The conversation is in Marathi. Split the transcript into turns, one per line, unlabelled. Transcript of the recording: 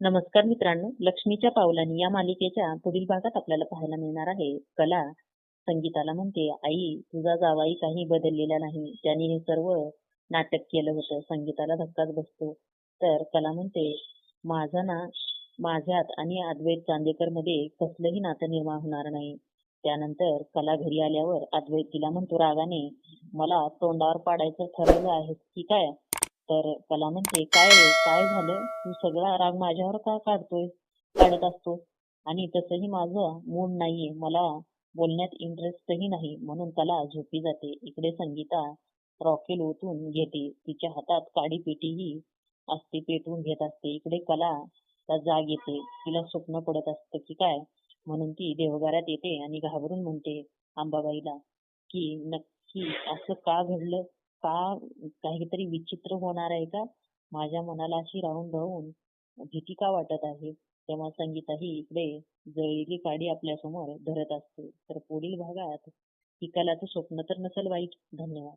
नमस्कार मित्रांनो लक्ष्मीच्या पावलांनी या मालिकेच्या पुढील भागात आपल्याला पाहायला मिळणार आहे. कला संगीताला म्हणते आई तुझा जावाई काही बदललेला नाही. त्याने हे सर्व नाटक केलं होतं संगीताला धक्काच बसतो. तर कला म्हणते माझा ना माझ्यात आणि अद्वैत चांदेकरमध्ये कसलंही नातं निर्माण होणार नाही. त्यानंतर कला घरी आल्यावर अद्वैत तिला म्हणतो रागाने मला तोंडावर पाडायचं ठरवलं आहे की काय? तर कला म्हणते काय काय झालं? तू सगळा राग माझ्यावर का काढतोय? काढत असतो. आणि तसंही माझं मूड नाहीये. मला बोलण्यात इंटरेस्टही नाही. म्हणून कला झोपी जाते. इकडे संगीता रॉकेल ओतून घेते. तिच्या हातात काडी पेटीही असते पेटवून घेत असते. इकडे कला जाग येते. तिला स्वप्न पडत असतं की काय? म्हणून ती देवघरात येते आणि घाबरून म्हणते अंबाबाईला की नक्की असं का घडलं? का काहीतरी विचित्र होणार आहे का? माझ्या मनाला अशी राहून राहून भीती का वाटत आहे. तेव्हा संगीताही इकडे जळलेली काडी आपल्यासमोर धरत असते. तर पुढील भागात ही कलाचं स्वप्न तर नसेल वाईट? धन्यवाद.